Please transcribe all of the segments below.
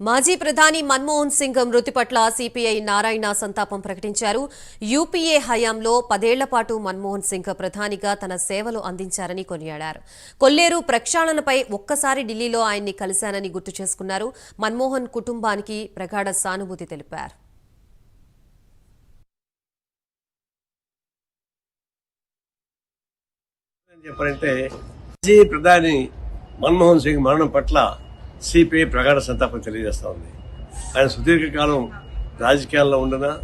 మాజీ ప్రధాని మన్మోహన్ సింగ్ మృతి పట్ల సిపిఐ నారాయణ సంతాపం ప్రకటించారు. యూపీఏ హయాంలో పదేళ్ళ పాటు మన్మోహన్ సింగ్ ప్రధానిగా తన సేవలు అందించారని కొనియాడారు. కొల్లేరు ప్రక్షాళనపై ఒక్కసారి ఢిల్లీలో ఆయన్ని కలిశానని గుర్తు చేసుకున్నారు. మన్మోహన్ కుటుంబానికి ప్రగాఢ సానుభూతి తెలిపారు. ప్రధాని మన్మోహన్ సింగ్ మరణం పట్ల సిపిఐ ప్రగాఢ సంతాపం తెలియజేస్తా ఉంది. ఆయన సుదీర్ఘకాలం రాజకీయాల్లో ఉండన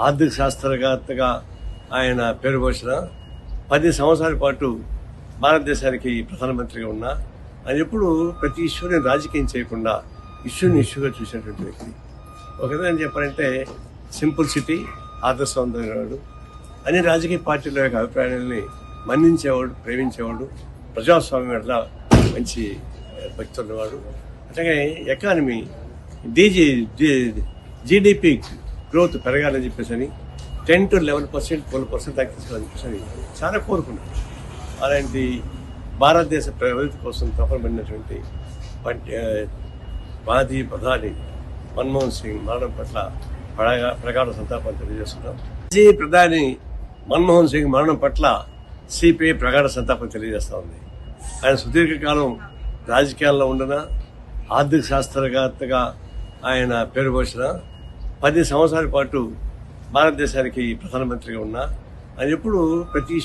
ఆర్థిక శాస్త్రవేత్తగా ఆయన పేరు పోసిన పది సంవత్సరాల పాటు భారతదేశానికి ప్రధానమంత్రిగా ఉన్నా ఆయన ఎప్పుడు ప్రతి ఇష్యూని రాజకీయం చేయకుండా ఇష్యూని ఇష్యూగా చూసినటువంటి వ్యక్తి. ఒక విధంగా చెప్పాలంటే సింపుల్ సిటీ ఆదర్శవంతమైనవాడు. అన్ని రాజకీయ పార్టీల యొక్క అభిప్రాయాలని మన్నించేవాడు ప్రేమించేవాడు ప్రజాస్వామ్యం పట్ల మంచి భక్తి ఉన్నవాడు అట్లాగే ఎకానమీ డీజీ జీడిపి గ్రోత్ పెరగాలని చెప్పేసి అని ten to eleven percent twelve percent దాకా తీసుకోవాలని చెప్పేసి అని చాలా కోరుకున్నాడు అలాంటి భారతదేశ ప్రగతి కోసం తపనబడినటువంటి మాజీ ప్రధాని మన్మోహన్ సింగ్ మరణం పట్ల ప్రగా- ప్రగాఢ సంతాపం తెలియజేస్తున్నాం. మాజీ ప్రధాని మన్మోహన్ సింగ్ మరణం పట్ల సిపిఐ ప్రగాఢ సంతాపం తెలియజేస్తా ఉంది. ఆయన సుదీర్ఘకాలం రాజకీయాల్లో ఉండన? ఆర్థిక శాస్త్రవేత్తగా ఆయన పేరు పోసిన పది సంవత్సరాల పాటు భారతదేశానికి ప్రధానమంత్రిగా ఉన్నా. ఆయన ఎప్పుడు ప్రతి